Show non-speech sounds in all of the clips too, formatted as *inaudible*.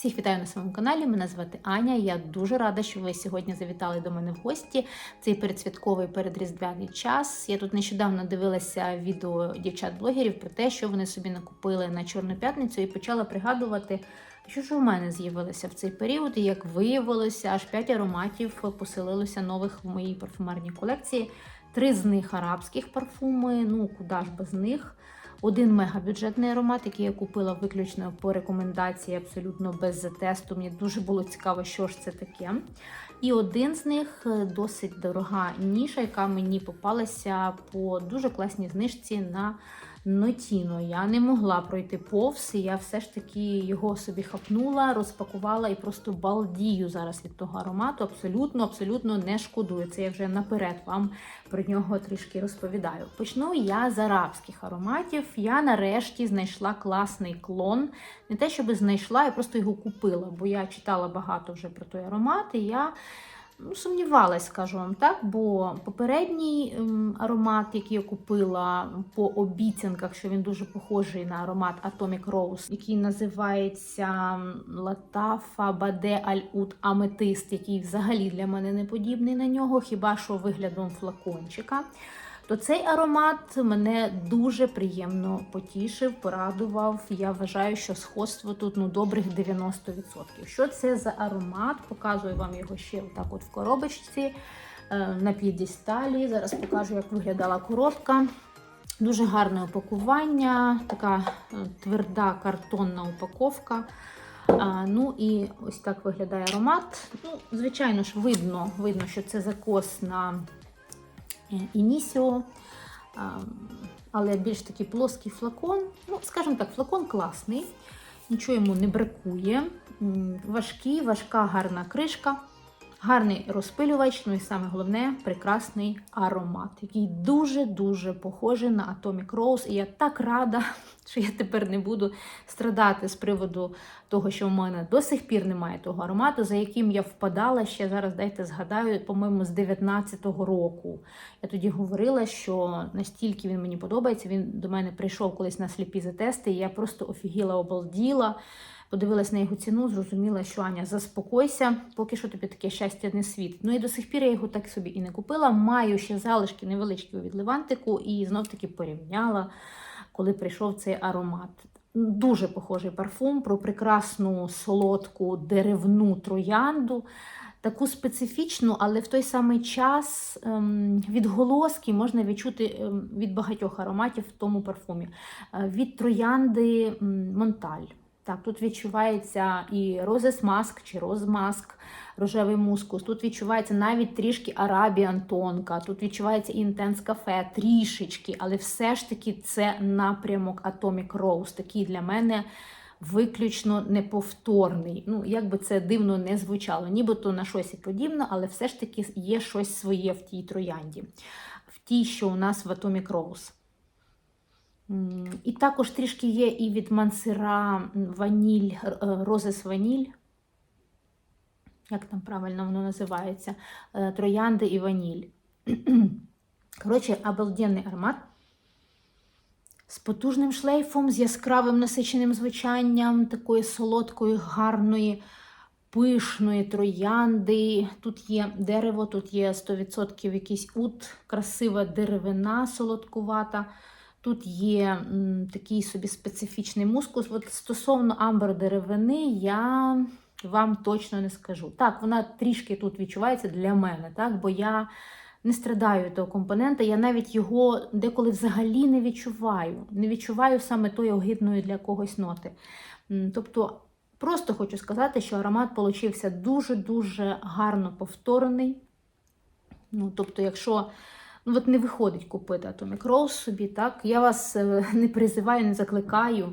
Всіх вітаю на своєму каналі. Мене звати Аня. Я дуже рада, що ви сьогодні завітали до мене в гості. Цей передсвятковий передріздвяний час. Я тут нещодавно дивилася відео дівчат-блогерів про те, що вони собі накупили на Чорну п'ятницю, і почала пригадувати, що ж у мене з'явилося в цей період. І як виявилося, аж 5 ароматів поселилося нових в моїй парфумерній колекції. Три з них арабських парфуми. Ну куди ж без них. Один мегабюджетний аромат, який я купила виключно по рекомендації, абсолютно без тесту. Мені дуже було цікаво, що ж це таке. І один з них е, досить дорога ніша, яка мені попалася по дуже класній знижці на Нотіно. Я не могла пройти повз, і я все ж таки його собі хапнула, розпакувала і просто балдію зараз від того аромату. Абсолютно, абсолютно не шкодую. Це я вже наперед вам про нього трішки розповідаю. Почну я з арабських ароматів. Я нарешті знайшла класний клон. Не те, щоб знайшла, я просто його купила, бо я читала багато вже про той аромат, і я ну, сумнівалась, скажу вам так, бо попередній ем, аромат, який я купила по обіцянках, що він дуже похожий на аромат Atomic Rose, який називається Латафа Баде Аль Ут Аметист, який взагалі для мене не подібний на нього, хіба що виглядом флакончика. То цей аромат мене дуже приємно потішив, порадував. Я вважаю, що сходство тут ну добрих 90%. Що це за аромат? Показую вам його ще отак от в коробочці е, на п'єдесталі. Зараз покажу, як виглядала коробка. Дуже гарне упакування, така е, тверда картонна упаковка. А, ну і ось так виглядає аромат. Ну, Звичайно ж, видно, видно, що це закос на Інісіо, але більш такий плоский флакон. Ну, скажімо так, флакон класний, нічого йому не бракує. Важкий, важка, гарна кришка, гарний розпилювач, ну і саме головне прекрасний аромат, який дуже-дуже похожий на Atomic Rose. І я так рада, *laughs* що я тепер не буду страдати з приводу того, що в мене до сих пір немає того аромату, за яким я впадала ще зараз, дайте згадаю, по-моєму, з 19-го року. Я тоді говорила, що настільки він мені подобається. Він до мене прийшов колись на сліпі затести, і я просто офігіла, обалділа. Подивилась на його ціну, зрозуміла, що Аня, заспокойся, поки що тобі таке щастя не світ. Ну і до сих пір я його так собі і не купила. Маю ще залишки невеличкі від Левантику, і знов-таки порівняла, коли прийшов цей аромат. Дуже похожий парфум про прекрасну солодку деревну троянду. Таку специфічну, але в той самий час ем, відголоски можна відчути ем, від багатьох ароматів в тому парфумі. Е, від троянди Монталь. Так, тут відчувається і розес маск чи розмаск, рожевий мускус. Тут відчувається навіть трішки арабіан тонка, тут відчувається інтенс кафе, трішечки, але все ж таки це напрямок Atomic Rose, такий для мене виключно неповторний. Ну, як би це дивно не звучало, нібито на щось і подібне, але все ж таки є щось своє в тій троянді, в тій, що у нас в Atomic Rose. І також трішки є і від мансера ваніль, е, розес ваніль. Як там правильно воно називається? Е, Троянди і ваніль. *clears throat* Коротше, обалденний аромат. З потужним шлейфом, з яскравим насиченим звучанням, такої солодкої, гарної, пишної троянди. Тут є дерево, тут є 100% якийсь ут, красива деревина солодкувата. Тут є такий собі специфічний мускус. От стосовно амбер деревини, я вам точно не скажу. Так, вона трішки тут відчувається для мене, так, бо я не страдаю того компонента. Я навіть його деколи взагалі не відчуваю. Не відчуваю саме тої огидної для когось ноти. Тобто, просто хочу сказати, що аромат получився дуже-дуже гарно повторений. Ну, тобто, якщо ну, от не виходить купити Atomic Rose собі, так, я вас е, не призиваю, не закликаю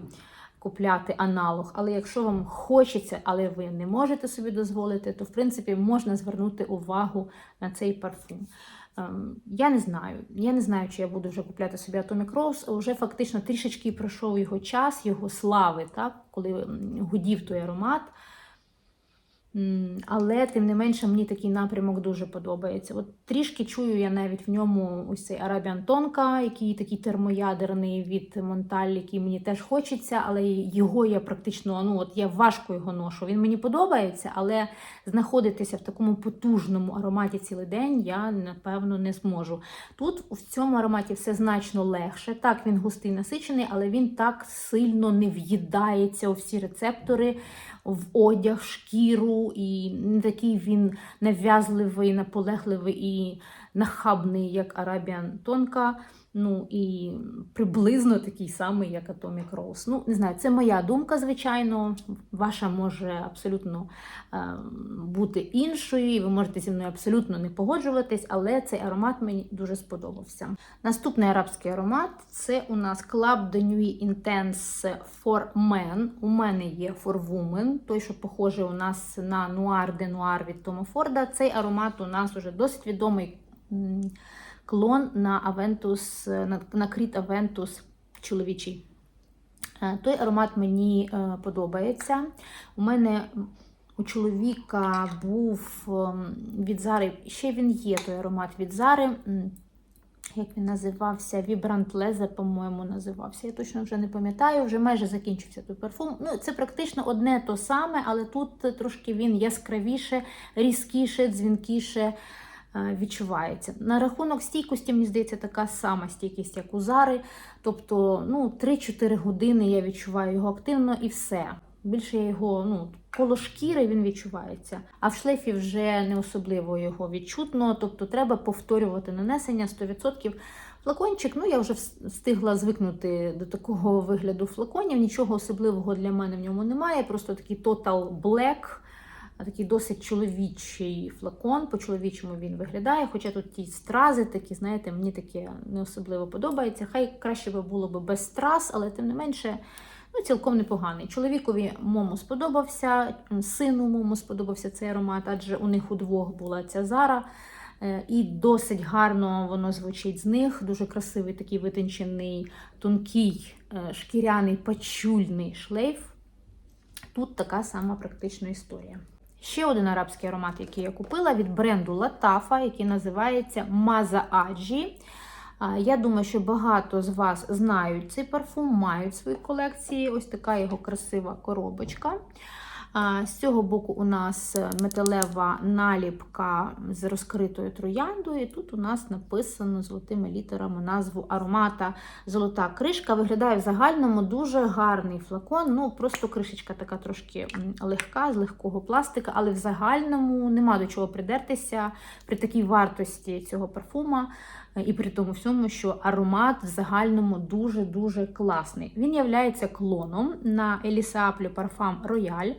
купляти аналог. Але якщо вам хочеться, але ви не можете собі дозволити, то в принципі можна звернути увагу на цей парфум. Ем, Я не знаю. Я не знаю, чи я буду вже купляти собі Atomic Rose. Уже фактично трішечки пройшов його час, його слави, так, коли гудів той аромат. Але тим не менше мені такий напрямок дуже подобається. От трішки чую я навіть в ньому ось цей Arabian Tonka, який такий термоядерний від Монталь, який мені теж хочеться, але його я практично ну от я важко його ношу. Він мені подобається, але знаходитися в такому потужному ароматі цілий день я напевно не зможу. Тут в цьому ароматі все значно легше. Так, він густий насичений, але він так сильно не в'їдається у всі рецептори в одяг, шкіру, і не такий він нав'язливий, наполегливий і нахабний, як Арабіан Tonka. Ну і приблизно такий самий, як Atomic Rose. Ну, не знаю, це моя думка, звичайно. Ваша може абсолютно е, бути іншою, і ви можете зі мною абсолютно не погоджуватись, але цей аромат мені дуже сподобався. Наступний арабський аромат це у нас Club de Nuit Intense for Men. У мене є For Women, той, що похожий у нас на Noir de Noir від Тома Форда. Цей аромат у нас уже досить відомий. Клон на Aventus, на, на Кріт Aventus чоловічий. Е, Той аромат мені е, подобається. У мене у чоловіка був ем, від Зари, ще він є той аромат від Зари. Як він називався? Vibrant Leather, по-моєму, називався. Я точно вже не пам'ятаю, вже майже закінчився той парфум. Ну, це практично одне то саме, але тут трошки він яскравіше, різкіше, дзвінкіше е, відчувається. На рахунок стійкості, мені здається, така сама стійкість, як у Зари. Тобто ну, 3-4 години я відчуваю його активно і все. Більше я його ну, коло шкіри він відчувається. А в шлейфі вже не особливо його відчутно. Тобто треба повторювати нанесення 100%. Флакончик, ну я вже встигла звикнути до такого вигляду флаконів. Нічого особливого для мене в ньому немає. Просто такий Total Black, такий досить чоловічий флакон. По-чоловічому він виглядає. Хоча тут ті стрази такі, знаєте, мені таке не особливо подобається. Хай краще би було б без страз, але тим не менше. Ну, цілком непоганий. Чоловікові Момо сподобався, сину Момо сподобався цей аромат, адже у них удвох була ця зара. Е, І досить гарно воно звучить з них. Дуже красивий такий витончений, тонкий, е, шкіряний, пачульний шлейф. Тут така сама практична історія. Ще один арабський аромат, який я купила від бренду Латафа, який називається Маза Аджі. Я думаю, що багато з вас знають цей парфум, мають в своїй колекції. Ось така його красива коробочка. З цього боку у нас металева наліпка з розкритою трояндою. І тут у нас написано золотими літерами назву аромата Золота кришка. Виглядає в загальному дуже гарний флакон. Ну, просто кришечка така трошки легка, з легкого пластика, але в загальному нема до чого придертися при такій вартості цього парфума. Е, І при тому всьому, що аромат в загальному дуже-дуже класний. Він являється клоном на Apple Parfum Royal.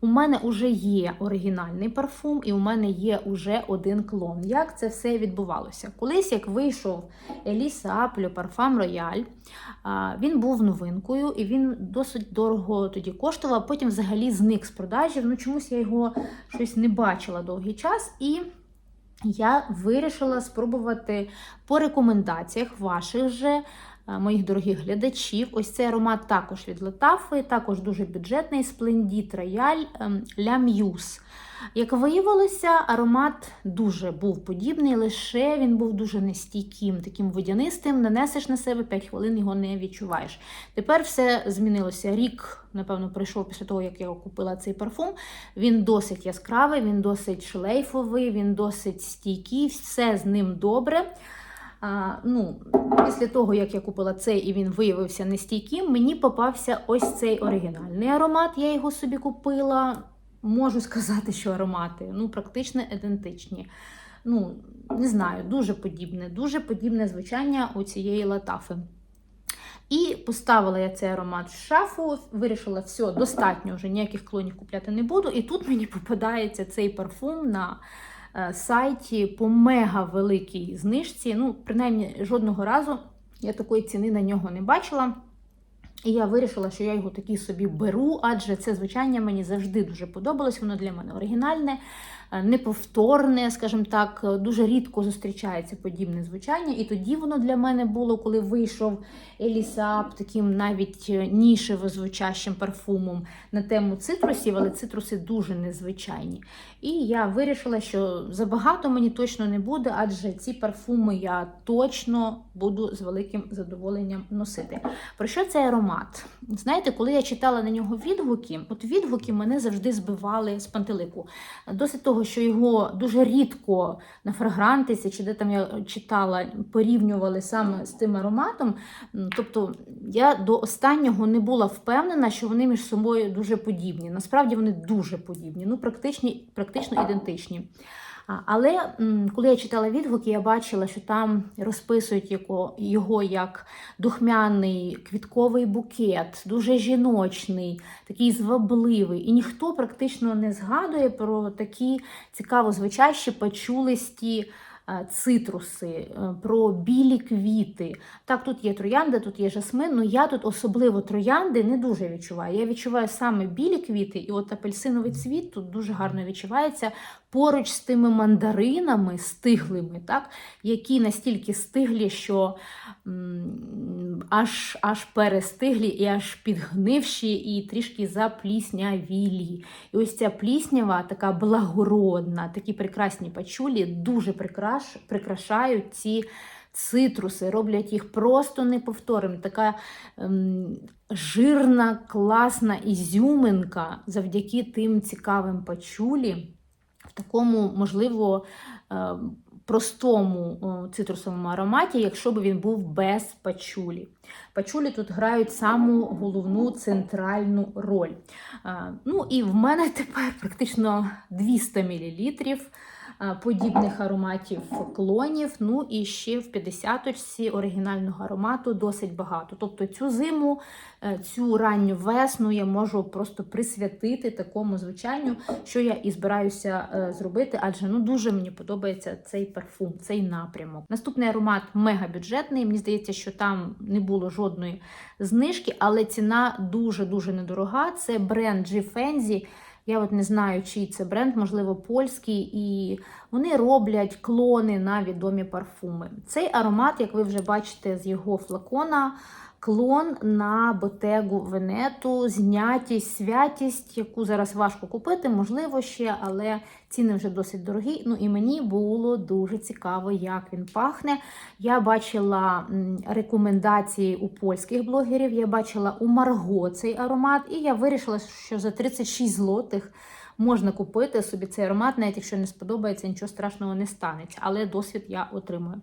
У мене вже є оригінальний парфум, і у мене є уже один клон. Як це все відбувалося? Колись, як вийшов Elisa Apple Parfum Royal, а, він був новинкою і він досить дорого тоді коштував. Потім взагалі зник з продажів. Ну чомусь я його щось не бачила довгий час. І я вирішила спробувати по рекомендаціях ваших же. Е, Моїх дорогих глядачів, ось цей аромат також від Латафи, також дуже бюджетний Splendid Royal La Muse. Як виявилося, аромат дуже був подібний, лише він був дуже нестійким, таким водянистим. Нанесеш на себе 5 хвилин, його не відчуваєш. Тепер все змінилося. Рік, напевно, пройшов після того, як я купила цей парфум. Він досить яскравий, він досить шлейфовий, він досить стійкий, все з ним добре. А, ну, Після того, як я купила цей і він виявився нестійким, мені попався ось цей оригінальний аромат. Я його собі купила. Можу сказати, що аромати ну, практично ідентичні. Ну, не знаю, дуже подібне, дуже подібне звучання у цієї латафи. І поставила я цей аромат в шафу, вирішила, все, достатньо вже ніяких клонів купляти не буду. І тут мені попадається цей парфум на сайті по мега великій знижці. Ну, принаймні, жодного разу я такої ціни на нього не бачила. І я вирішила, що я його такий собі беру, адже це звучання мені завжди дуже подобалось. Воно для мене оригінальне, е, неповторне, скажімо так, е, дуже рідко зустрічається подібне звучання. І тоді воно для мене було, коли вийшов Елісап таким навіть е, нішево звучащим парфумом на тему цитрусів, але цитруси дуже незвичайні. І я вирішила, що забагато мені точно не буде, адже ці парфуми я точно буду з великим задоволенням носити. Про що цей аромат? Знаєте, коли я читала на нього відгуки, от відгуки мене завжди збивали з пантелику. Досить того, що його дуже рідко на фрагрантиці, чи де там я читала, порівнювали саме з тим ароматом. Тобто я до останнього не була впевнена, що вони між собою дуже подібні. Насправді вони дуже подібні, ну практичні, практично ідентичні. Але коли я читала відгуки, я бачила, що там розписують його, як духмяний квітковий букет, дуже жіночний, такий звабливий. І ніхто практично не згадує про такі цікаво звучащі, почулисті е, цитруси, е, про білі квіти. Так, тут є троянда, тут є жасмин, але я тут особливо троянди не дуже відчуваю. Я відчуваю саме білі квіти, і от апельсиновий цвіт тут дуже гарно відчувається поруч з тими мандаринами стиглими, так, які настільки стиглі, що аж, аж перестиглі і аж підгнивші, і трішки запліснявілі. І ось ця пліснява, така благородна, такі прекрасні пачулі, дуже прикраш, прикрашають ці цитруси, роблять їх просто неповторним. Така ем, жирна, класна ізюминка завдяки тим цікавим пачулі такому, можливо, е, простому цитрусовому ароматі, якщо б він був без пачулі. Пачулі тут грають саму головну центральну роль. Е, Ну і в мене *laughs* тепер практично 200 мл подібних ароматів клонів. Ну і ще в 50-очці оригінального аромату досить багато. Тобто цю зиму, е, цю ранню весну я можу просто присвятити такому звучанню, що я і збираюся е, зробити, адже ну дуже мені подобається цей парфум, цей напрямок. Наступний аромат мегабюджетний. Мені здається, що там не було жодної знижки, але ціна дуже-дуже недорога. Це бренд G Fenzi. Я от не знаю, чий це бренд, можливо, польський, і вони роблять клони на відомі парфуми. Цей аромат, як ви вже бачите з його флакона, клон на ботегу Венету, знятість, святість, яку зараз важко купити, можливо, ще, але ціни вже досить дорогі. Ну і мені було дуже цікаво, як він пахне. Я бачила рекомендації у польських блогерів, я бачила у Марго цей аромат, і я вирішила, що за 36 злотих. Можна купити собі цей аромат, навіть якщо не сподобається, нічого страшного не станеться, але досвід я отримую.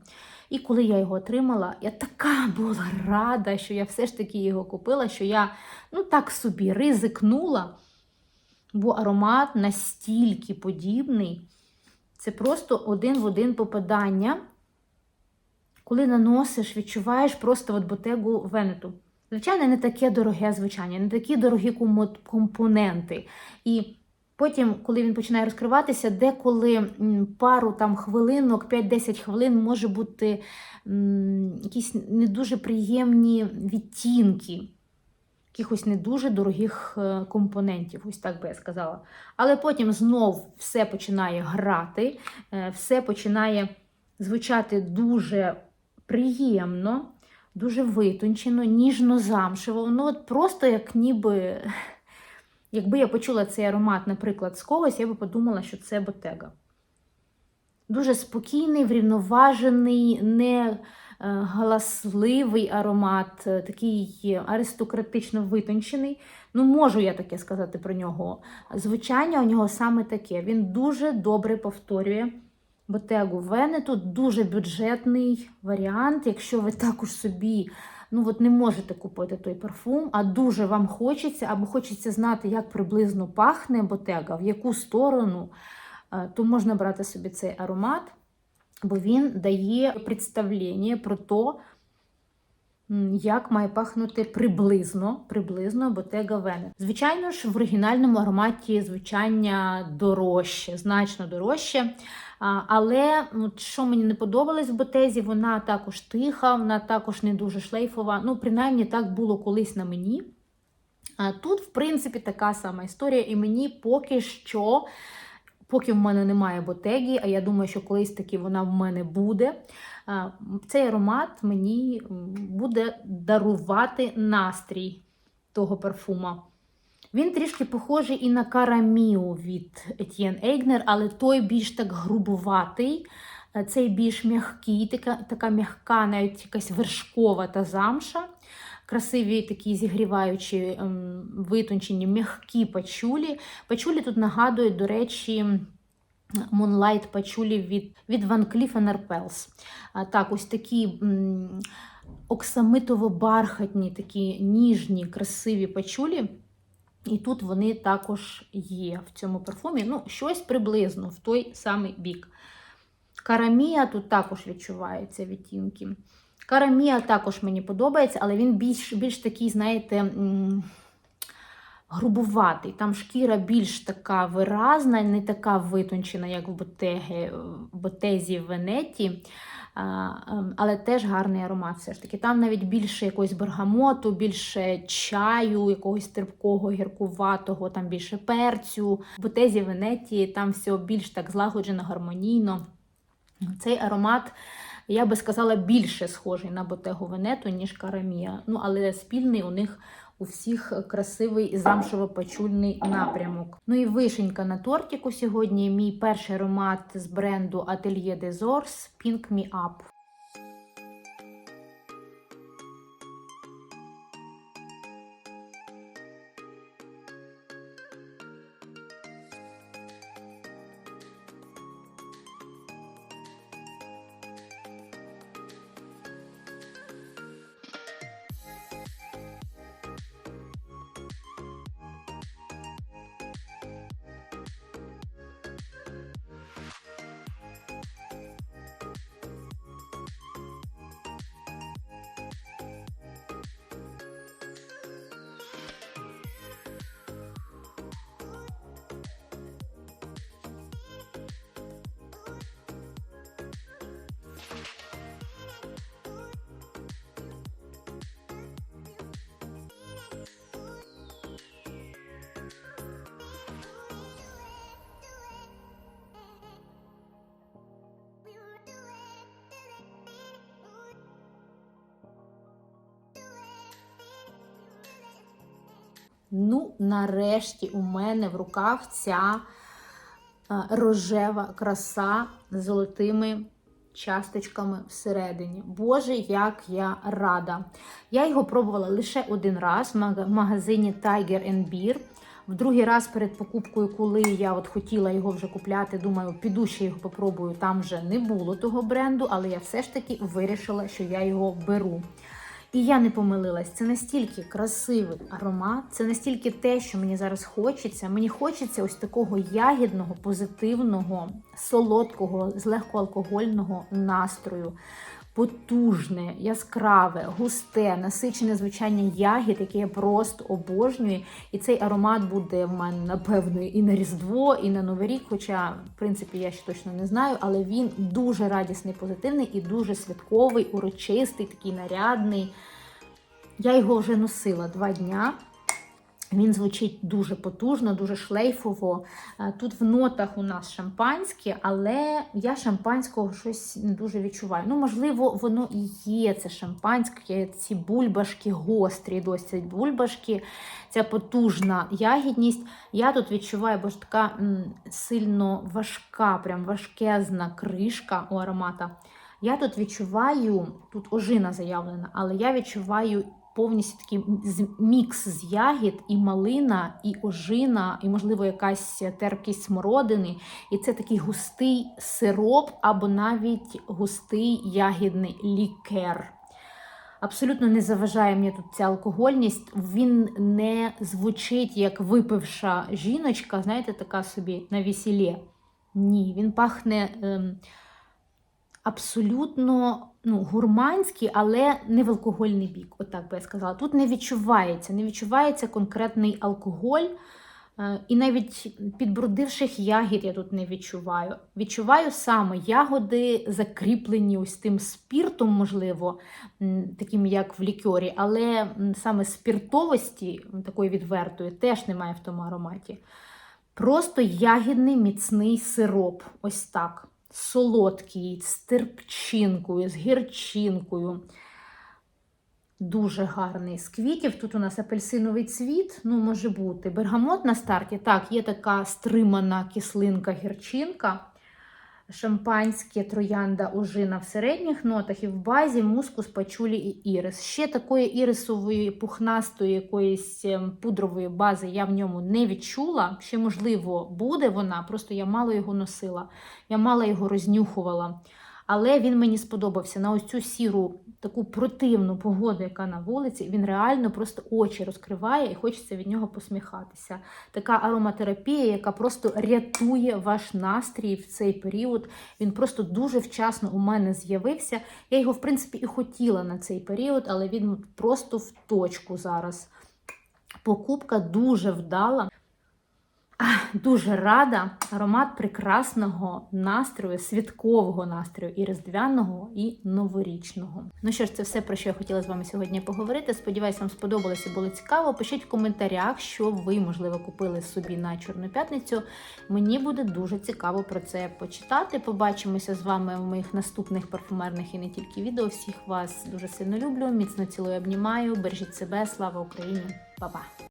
І коли я його отримала, я така була рада, що я все ж таки його купила, що я ну так собі ризикнула, бо аромат настільки подібний. Це просто один в один попадання. Коли наносиш, відчуваєш просто от ботегу венету. Звичайно, не таке дороге звучання, не такі дорогі компоненти. І Потім, коли він починає розкриватися, деколи пару там хвилинок, 5-10 хвилин може бути якісь не дуже приємні відтінки, якихось не дуже дорогих е, компонентів, ось так би я сказала. Але потім знов все починає грати, е, все починає звучати дуже приємно, дуже витончено, ніжно-замшево. Ну, от просто як ніби. Якби я почула цей аромат, наприклад, з когось, я би подумала, що це ботега. Дуже спокійний, врівноважений, не е, галасливий аромат, е, такий аристократично витончений. Ну, можу я таке сказати про нього. Звучання у нього саме таке. Він дуже добре повторює ботегу Венету, дуже бюджетний варіант. Якщо ви також собі ну от не можете купити той парфум, а дуже вам хочеться, або хочеться знати, як приблизно пахне ботега, в яку сторону, е, то можна брати собі цей аромат, бо він дає представлення про те, як має пахнути приблизно, приблизно ботега Венет. Звичайно ж, в оригінальному ароматі звучання дорожче, значно дорожче. Але от, що мені не подобалось в ботезі, вона також тиха, вона також не дуже шлейфова. Ну, принаймні, так було колись на мені. Тут, в принципі, така сама історія, і мені поки що, поки в мене немає ботегі, а я думаю, що колись таки вона в мене буде. Цей аромат мені буде дарувати настрій того парфума. Він трішки похожий і на караміу від Etienne Eigner, але той більш так грубуватий, е, цей більш м'який, така, така м'яка, навіть якась вершкова та замша. Красиві такі зігріваючі, ем, витончені, м'які пачулі. Пачулі тут нагадують, до речі, Moonlight пачулі від, від Van Cleef Arpels. Так, ось такі оксамитово-бархатні, такі ніжні, красиві пачулі. І тут вони також є в цьому парфумі. Ну, щось приблизно в той самий бік. Карамія тут також відчуваються відтінки. Карамія також мені подобається, але він більш, більш такий, знаєте, грубуватий. Там шкіра більш така виразна, не така витончена, як в ботезі в Венеті. Ем, але теж гарний аромат. Все ж таки. Там навіть більше якогось бергамоту, більше чаю, якогось терпкого, гіркуватого, там більше перцю. В ботезі Венеті там все більш так злагоджено, гармонійно. Цей аромат, я би сказала, більше схожий на ботегу Венету, ніж карамія. Ну, але спільний у них у всіх красивий замшево-пачульний напрямок. Ну і вишенька на тортику сьогодні. Мій перший аромат з бренду Atelier des Ors Pink Me Up. Ну, нарешті у мене в руках ця рожева краса з золотими часточками всередині. Боже, як я рада! Я його пробувала лише один раз в магазині Tiger Beer. В другий раз перед покупкою, коли я от хотіла його вже купляти, думаю, піду ще його попробую. Там вже не було того бренду, але я все ж таки вирішила, що я його беру. І я не помилилась. Це настільки красивий аромат, це настільки те, що мені зараз хочеться. Мені хочеться ось такого ягідного, позитивного, солодкого, з легкоалкогольного настрою. Потужне, яскраве, густе, насичене звучання ягід, яке я просто обожнюю. І цей аромат буде в мене, напевно, і на Різдво, і на Новий рік. Хоча, в принципі, я ще точно не знаю, але він дуже радісний, позитивний і дуже святковий, урочистий, такий нарядний. Я його вже носила два дня. Він звучить дуже потужно, дуже шлейфово. Е, Тут в нотах у нас шампанське, але я шампанського щось не дуже відчуваю. Ну, можливо, воно і є це шампанське, ці бульбашки гострі, досить бульбашки, ця потужна ягідність. Я тут відчуваю, бо ж така м, сильно важка, прям важкезна кришка у аромата. Я тут відчуваю, тут ожина заявлена, але я відчуваю повністю такий мікс з ягід, і малина, і ожина, і, можливо, якась терпкість смородини. І це такий густий сироп або навіть густий ягідний лікер. Абсолютно не заважає мені тут ця алкогольність. Він не звучить як випивша жіночка, знаєте, така собі на весіллі. Ні, він пахне ем, абсолютно ну, гурманський, але не в алкогольний бік. Отак би я сказала. Тут не відчувається, не відчувається конкретний алкоголь. Е, І навіть підбрудивших ягід я тут не відчуваю. Відчуваю саме ягоди, закріплені ось тим спіртом, можливо, таким як в лікьорі, але саме спіртовості, такої відвертої, теж немає в тому ароматі. Просто ягідний міцний сироп. Ось так. Солодкий, з терпчинкою, з гірчинкою. Дуже гарний. З квітів тут у нас апельсиновий цвіт, ну, може бути. Бергамот на старті. Так, є така стримана кислинка гірчинка. Шампанське, троянда, ожина в середніх нотах і в базі мускус, пачулі і ірис. Ще такої ірисової пухнастої якоїсь ем, пудрової бази я в ньому не відчула. Ще, можливо, буде вона, просто я мало його носила, я мало його рознюхувала. Але він мені сподобався на ось цю сіру, таку противну погоду, яка на вулиці. Він реально просто очі розкриває і хочеться від нього посміхатися. Така ароматерапія, яка просто рятує ваш настрій в цей період. Він просто дуже вчасно у мене з'явився. Я його, в принципі, і хотіла на цей період, але він просто в точку зараз. Покупка дуже вдала. Дуже рада. Аромат прекрасного настрою, святкового настрою і різдвяного, і новорічного. Ну що ж, це все про що я хотіла з вами сьогодні поговорити. Сподіваюсь, вам сподобалося, було цікаво. Пишіть в коментарях, що ви, можливо, купили собі на Чорну п'ятницю. Мені буде дуже цікаво про це почитати. Побачимося з вами в моїх наступних парфумерних і не тільки відео. Всіх вас дуже сильно люблю. Міцно цілую, обнімаю. Бережіть себе, слава Україні, Па-па!